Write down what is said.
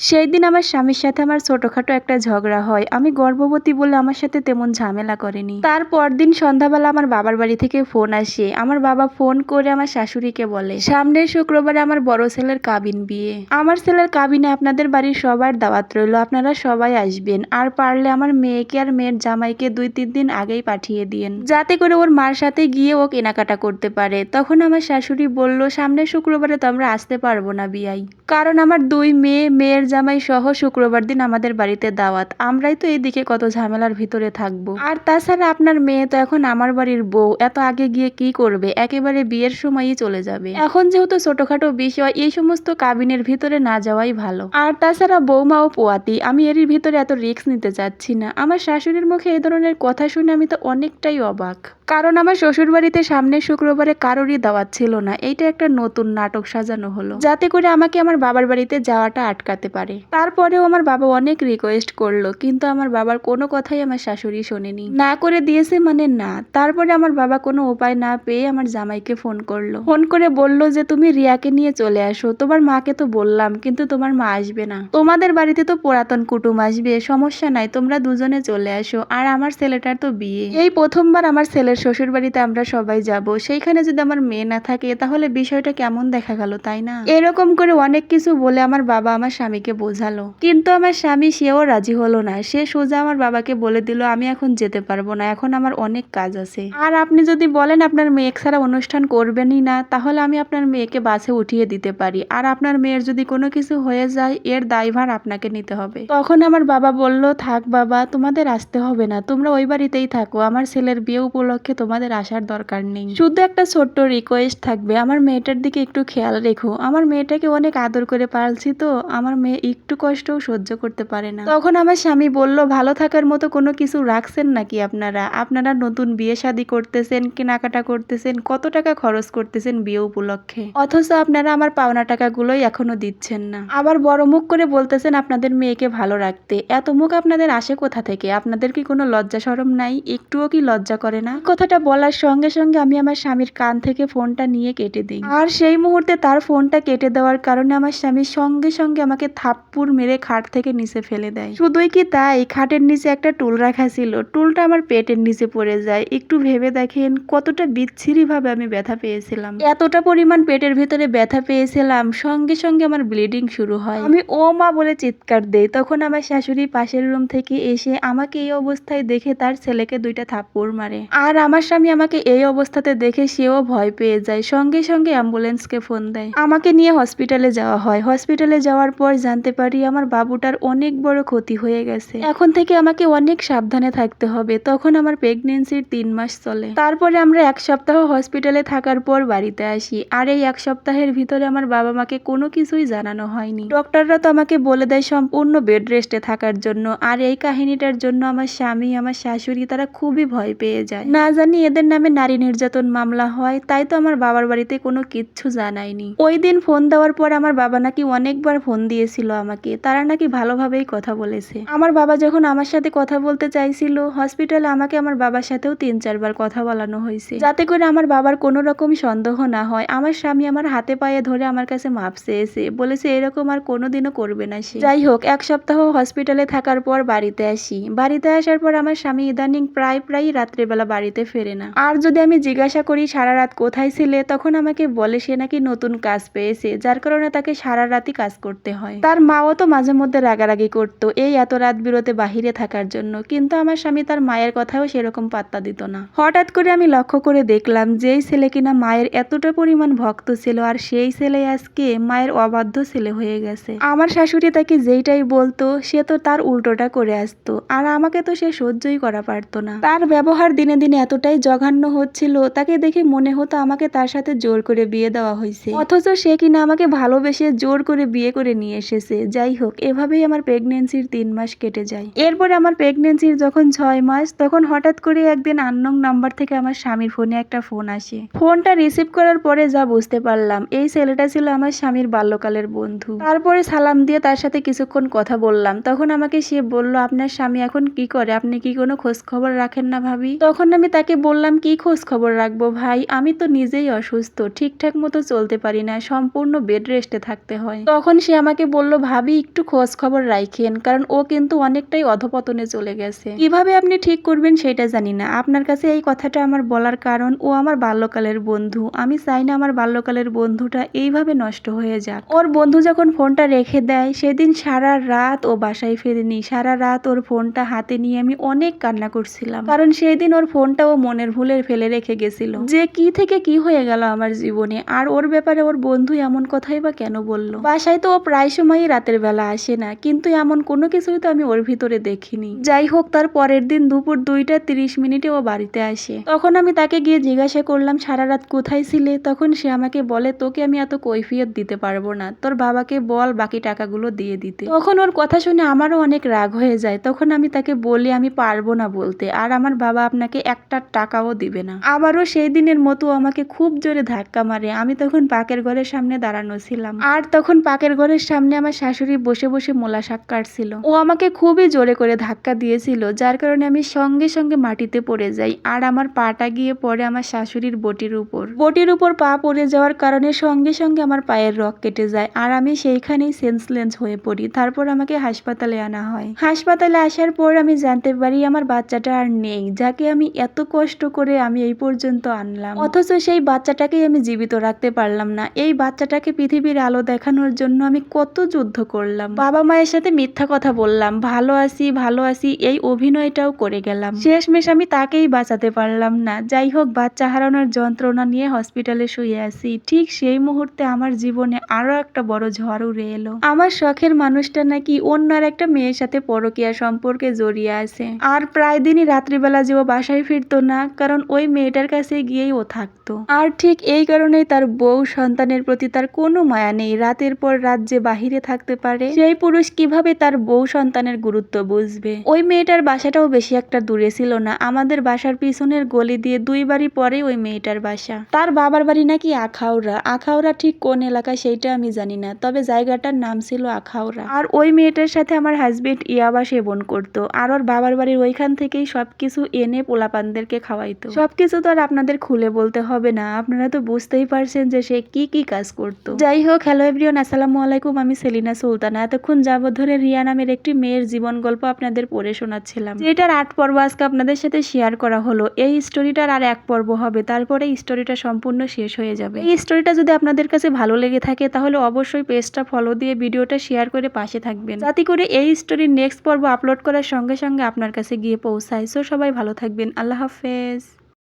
সেই দিন আমার স্বামীর সাথে আমার ছোটখাটো একটা ঝগড়া হয়। আমি গর্ভবতী বলে আমার সাথে তেমন ঝামেলা করেনি। তারপর দিন সন্ধ্যাবেলা আমার বাবার বাড়ি থেকে ফোন আসে। আমার বাবা ফোন করে আমার শাশুড়িকে বলে, সামনের শুক্রবারে আমার বড় ছেলের কাবিন বিয়ে। আমার ছেলের কাবিনে আপনাদের বাড়ির সবার দাওয়াত রইল। আপনারা সবাই আসবেন। আর পারলে আমার মেয়েকে আর মেয়ের জামাইকে দুই তিন দিন আগেই পাঠিয়ে দিন যাতে করে ওর মার সাথে গিয়ে ও কেনাকাটা করতে পারে। তখন আমার শাশুড়ি বলল, সামনের শুক্রবারে তো আমরা আসতে পারব না বিয়াই। কারণ আমার দুই মেয়ে, মেয়ের জামাই সহ শুক্রবার দিন আমাদের বাড়িতে দাওয়াত। আমরাই তো এইদিকে কত ঝামেলার ভিতরে থাকব। আর তাছাড়া আপনার মেয়ে তো এখন আমার বাড়ির বউ, এত আগে গিয়ে কি করবে? একেবারে বিয়ের সময়ই চলে যাবে। এখন যেহেতু ছোটখাটো বিষয়, এই সমস্ত কাবিনের ভিতরে না যাওয়াই ভালো। আর তাছাড়া বৌমা ও পোয়াতি, আমি এর ভিতরে এত রিস্ক নিতে চাচ্ছি না। আমার শাশুড়ির মুখে এই ধরনের কথা শুনে আমি তো অনেকটাই অবাক। কারণ আমার শ্বশুর বাড়িতে সামনের শুক্রবারে কারোরই দাওয়াত ছিল না। এইটা একটা নতুন নাটক সাজানো হলো। যাতে করে আমাকে আমার বাবার বাড়িতে যাওয়াটা আটকাতে পারে। তারপরেও আমার বাবা অনেক রিকোয়েস্ট করল, কিন্তু আমার বাবার কোনো কথাই আমার শাশুড়ি শোনেনি। না করে দিয়েছে মানে না। তারপরে আমার বাবা কোনো উপায় না পেয়ে আমার জামাইকে ফোন করল। ফোন করে বলল যে, তুমি রিয়াকে নিয়ে চলে আসো। তোমার মাকে তো বললাম, কিন্তু তোমার মা আসবে না। তোমাদের বাড়িতে তো পুরাতন কুটুম আসবে, সমস্যা নাই, তোমরা দুজনে চলে আসো। আর আমার ছেলেটার তো বিয়ে। এই প্রথমবার আমার ছেলের শ্বশুর বাড়িতে আমরা সবাই যাব। সেইখানে যদি আমার মেয়ে না থাকে, তাহলে বিষয়টা কেমন দেখা গেল, তাই না? এরকম করে অনেক কিছু বলে আমার বাবা আমার স্বামীকে বোঝালো। কিন্তু আমার স্বামী সেও রাজি হলো না। সে সোজা আমার বাবাকে বলে দিল, আমি এখন যেতে পারব না, এখন আমার অনেক কাজ আছে। আর আপনি যদি বলেন আপনার মেয়ে ছাড়া অনুষ্ঠান করবেনই না, তাহলে আমি আপনার মেয়েকে বাসে উঠিয়ে দিতে পারি। আর আপনার মেয়ের যদি কোনো কিছু হয়ে যায়, এর দায়ভার আপনাকে নিতে হবে। তখন আমার বাবা বলল, থাক বাবা, তোমাদের আসতে হবে না। তোমরা ওই বাড়িতেই থাকো। আমার ছেলের বিয়ে উপলক্ষে তোমাদের আসার দরকার নেই। শুধু একটা ছোট্ট রিকোয়েস্ট থাকবে। আমার মেয়েটার দিকে একটু খেয়াল রেখো। আমার মেয়েটাকে অনেক আদর করে পালছি তো। আমার মেয়ে একটু কষ্টও সহ্য করতে পারে না। তখন আমার স্বামী বলল, ভালো থাকার মতো কোনো কিছু রাখছেন নাকি আপনারা? আপনারা নতুন বিয়ে শাদী করতেছেন, কেনাকাটা করতেছেন, কত টাকা খরচ করতেছেন বিয়ে উপলক্ষে? অথচ আপনারা আমার পাওনা টাকাগুলোই এখনও দিচ্ছেন না। আবার বড় মুখ করে বলতেছেন, আপনাদের মেয়েকে ভালো রাখতে। এত মুখ আপনাদের আসে কোথা থেকে? আপনাদের কি কোনো লজ্জা সরম নাই? একটুও কি লজ্জা করে না? কথাটা বলার সঙ্গে সঙ্গে আমি আমার স্বামীর কান থেকে ফোনটা নিয়ে কেটে দিই। আর সেই মুহূর্তে তার ফোনটা কেটে দেওয়ার কারণে আমার স্বামী সঙ্গে সঙ্গে আমাকে থাপ্পুর মেরে খাট থেকে নিচে ফেলে দেয়। শুধুই কি তাই? খাটের নিচে একটা টুল রাখা ছিল। টুলটা আমার পেটের নিচে পড়ে যায়। একটু ভেবে দেখেন কতটা বিচ্ছিরি ভাবে আমি ব্যথা পেয়েছিলাম। এতটা পরিমাণ পেটের ভিতরে ব্যথা পেয়েছিলাম, সঙ্গে সঙ্গে আমার ব্লিডিং শুরু হয়। আমি ও মা বলে চিৎকার দেই। তখন আমার শাশুড়ি পাশের রুম থেকে এসে আমাকে এই অবস্থায় দেখে তার ছেলেকে দুইটা থাপ্পড় মারে। আর আমার স্বামী আমাকে এই অবস্থাতে দেখে সেও ভয় পেয়ে যায়। সঙ্গে সঙ্গে অ্যাম্বুলেন্সকে ফোন দেয়। আমাকে নিয়ে হসপিটালে যাওয়া হয়। হসপিটালে যাওয়ার পর জানতে পারি আমার বাবুটার অনেক বড় ক্ষতি হয়ে গেছে। এখন থেকে আমাকে অনেক সাবধানে থাকতে হবে। তখন আমার প্রেগনেন্সির তিন মাস চলে। তারপরে আমরা এক সপ্তাহ হসপিটালে থাকার পর বাড়িতে আসি। আর এই এক সপ্তাহের ভিতরে আমার বাবা মাকে কোনো কিছুই জানানো হয়নি। ডক্টররা তো আমাকে বলে দেয় সম্পূর্ণ বেড রেস্টে থাকার জন্য। আর এই কাহিনীটার জন্য আমার স্বামী, আমার শাশুড়ি তারা খুবই ভয় পেয়ে যায়। না জানি এদের নামে নারী নির্যাতন মামলা হয়, তাই তো আমার বাবার বাড়িতে কোনো কিচ্ছু জানায়নি। ওই দিন ফোন দেওয়ার পর আমার বাবা নাকি অনেকবার ফোন দিয়েছিল আমাকে, তারা নাকি ভালোভাবেই কথা বলেছে। আমার বাবা যখন আমার সাথে কথা বলতে চাইছিল, হসপিটালে আমাকে আমার বাবার সাথেও তিন চারবার কথা বলানো হয়েছে। যাতে করে আমার বাবার কোনো রকম সন্দেহ না হয়। আমার স্বামী আমার হাতে পায়ে ধরে আমার কাছে মাপ চেয়েছে। বলেছে, এরকম আর কোনোদিনও করবে না সে। যাই হোক, এক সপ্তাহ হসপিটালে থাকার পর বাড়িতে আসি। বাড়িতে আসার পর আমার স্বামী ইদানিং প্রায় প্রায় রাত্রেবেলা বাড়িতে ফেরে না। আর যদি আমি জিজ্ঞাসা করি, সারা রাত কোথায় ছিলে? তখন আমাকে বলে, সে নাকি নতুন কাজ পেয়েছে, যার কারণে তাকে সারা রাতই কাজ করতে হয়। তার মাও তো মাঝে মধ্যে রাগারাগি করতো এই এত রাত বিরতে বাহিরে থাকার জন্য, কিন্তু আমার স্বামী তার মায়ের কথাও সেরকম পাত্তা দিত না। হঠাৎ করে আমি লক্ষ্য করে দেখলাম যেই ছেলে কিনা মায়ের এতটা পরিমাণ ভক্ত ছিল আর সেই ছেলে আজকে মায়ের অবাধ্য ছেলে হয়ে গেছে। আমার শাশুড়ি তাকে যেইটাই বলতো, সে তো তার উল্টোটা করে আসতো আর আমাকে তো সে সহ্যই করা পারতো না। তার ব্যবহার দিনে দিনে এতটাই জঘন্য হচ্ছিল, তাকে দেখে মনে হতো আমাকে তার সাথে জোর করে বিয়ে দেওয়া হয়েছে অথচ সে কিনা আমাকে ভালোবেসে জোর করে বিয়ে করে নিয়ে এসেছে। যাই হোক, এভাবেই আমার প্রেগনেন্সির তিন মাস কেটে যায়। এরপরে আমার প্রেগনেন্সির যখন ছয় মাস, তখন হঠাৎ করে একদিন আননোং নাম্বার থেকে আমার স্বামীর ফোনে একটা ফোন আসে। ফোনটা রিসিভ করার পরে যা বুঝতে পারলাম, এই ছেলেটা ছিল আমার স্বামীর বাল্যকালের বন্ধু। তারপরে সালাম দিয়ে তার সাথে কিছুক্ষণ কথা বললাম। তখন আমাকে সে বলল, আপনার স্বামী এখন কি করে? আপনি কি কোনো খোঁজ খবর রাখেন না ভাবি? তখন আমি তাকে বললাম, কি খোঁজ খবর রাখব ভাই? আমি তো নিজেই অসুস্থ। ঠিকঠাক মতো চলতে পারি না। সম্পূর্ণ বেড রেস্টে থাকতে হয়। তখন সে আমাকে বলল বলল, ভাবি, একটু খোঁজ খবর রাখেন কারণ ও কিন্তু অনেকটাই অধপতনে চলে গেছে। কীভাবে আপনি ঠিক করবেন সেটা জানি না। আপনার কাছে এই কথাটা আমার বলার কারণ ও আমার বাল্যকালের বন্ধু। আমি চাই না আমার বাল্যকালের বন্ধুটা এইভাবে নষ্ট হয়ে যাক। ওর বন্ধু যখন ফোনটা রেখে দেয়, সেদিন সারা রাত ও বাসায় ফেরেনি। সারা রাত ওর ফোনটা হাতে নিয়ে আমি অনেক কান্না করছিলাম। কারণ সেই দিন ওর ফোনটা ও মনের ভুলে ফেলে রেখে গেছিল। যে কি থেকে কি হয়ে গেল আমার জীবনে। আর ওর ব্যাপারে ওর বন্ধু এমন কথাই বা কেন বলল? বাসায় তো ও প্রায় সময়ই রাতের বেলা আসে না, কিন্তু এমন কোনো কিছুই তো আমি ওর ভিতরে দেখিনি। যাই হোক, তার পরের দিন দুপুর দুইটা তিরিশ মিনিটে ও বাড়িতে আসে। তখন আমি তাকে গিয়ে জিজ্ঞাসা করলাম, সারা রাত কোথায় ছিলে? তখন সে আমাকে বলে, তোকে আমি এত কৈফিয়ত দিতে পারব না, তোর বাবাকে বল বাকি টাকাগুলো দিয়ে দিতে। তখন ওর কথা শুনে আমারও অনেক রাগ হয়ে যায়। তখন আমি তাকে বলি, আমি পারব না বলতে, আর আমার বাবা আপনাকে একটা টাকাও দিবে না। আবারও সেই দিনের মতো আমাকে খুব জোরে ধাক্কা মারে। আমি তখন পাকের ঘরের সামনে দাঁড়ানো ছিলাম। আর তখন পাকের ঘরের সামনে আমার শাশুড়ি বসে বসে মোলা শাক কাটছিল। ও আমাকে খুবই জোরে করে ধাক্কা দিয়েছিল, যার কারণে আমি সঙ্গে সঙ্গে মাটিতে পড়ে যাই আর আমার পাটা গিয়ে পড়ে আমার শাশুড়ির বটির উপর। বটির উপর পা পড়ে যাওয়ার কারণে সঙ্গে সঙ্গে আমার পায়ের রক কেটে যায় আর আমি সেইখানেই সেন্সলেন্স হয়ে পড়ি, তারপর আমাকে হাসপাতালে আনা হয়। হাসপাতালে আসার পর আমি জানতে পারি আমার বাচ্চাটা আর নেই, যাকে আমি এত কষ্ট করে আমি এই পর্যন্ত আনলাম। অথচ সেই বাচ্চাটাকেই আমি জীবিত রাখতে পারলাম না। এই বাচ্চাটাকে পৃথিবীর আলো দেখানোর জন্য আমি কত যুদ্ধ করলাম। বাবা মায়ের সাথে মিথ্যা কথা বললাম, ভালো আছি ভালো আছি, এই অভিনয়টাও করে গেলাম। শেষমেশ আমি তাকেই বাঁচাতে পারলাম না। যাই হোক, বাচ্চা হারানোর যন্ত্রণা নিয়ে হসপিটালে শুয়ে আছি। ঠিক সেই মুহূর্তে আমার জীবনে আরও একটা বড় ঝড় উড়ে এলো। আমার শখের মানুষটা নাকি অন্য আর একটা মেয়ের সাথে পরকীয়া সম্পর্কে জড়িয়ে আছে। আর প্রায় দিনই রাত্রিবেলা যে ও বাসায় ফিরতো না, কারণ ওই মেয়েটার কাছে গিয়েই ও থাকতো। আর ঠিক এই কারণেই তার বউ সন্তানের প্রতি তার কোনো মায়া নেই। রাতের পর রাত যে বাহিরে থাকতে পারে? সেই পুরুষ কীভাবে তার বউ সন্তানের গুরুত্ব বুঝবে? ওই মেয়েটার বাসাটাও বেশি একটা দূরে ছিল না। আমাদের বাসার পিছনের গলি দিয়ে দুই বাড়ি পরে ওই মেয়েটার বাসা। তার বাবার বাড়ি নাকি আখাউড়া। আখাউড়া ঠিক কোন এলাকা সেইটা আমি জানি না, তবে জায়গাটার নাম ছিল আখাউড়া। আর ওই মেয়েটার সাথে আমার হাজবেন্ড ইয়াবা সেবন করতো। আর ওর বাবার বাড়ির ওইখান থেকেই সবকিছু এনে পোলাপানদেরকে খাওয়াইতো। সবকিছু তো আর আপনাদের খুলে বলতে হবে না। আপনারা তো বুঝতেই পারছেন যে সে কি কি কাজ করতো। যাই হোক হ্যালো এভরিওন আসসালামু আলাইকুম। আমি সেলিনা সুলতানা। এতক্ষণ যাবত ধরে রিয়া নামের একটি মেয়ের জীবন গল্প আপনাদের পড়ে শোনাচ্ছিলাম। যেটার আট পর্ব আজকে আপনাদের সাথে শেয়ার করা হলো। এই স্টোরিটার আর এক পর্ব হবে। তারপরে স্টোরিটা সম্পূর্ণ শেষ হয়ে যাবে। এই স্টোরিটা যদি আপনাদের কাছে ভালো লেগে থাকে, তাহলে অবশ্যই পেজটা ফলো দিয়ে ভিডিওটা শেয়ার করে পাশে থাকবেন। যাতে করে এই স্টোরির নেক্সট পর্ব আপলোড করার সঙ্গে সঙ্গে আপনার কাছে গিয়ে পৌঁছায়। সো সবাই ভালো থাকবেন। আল্লাহ হাফেজ।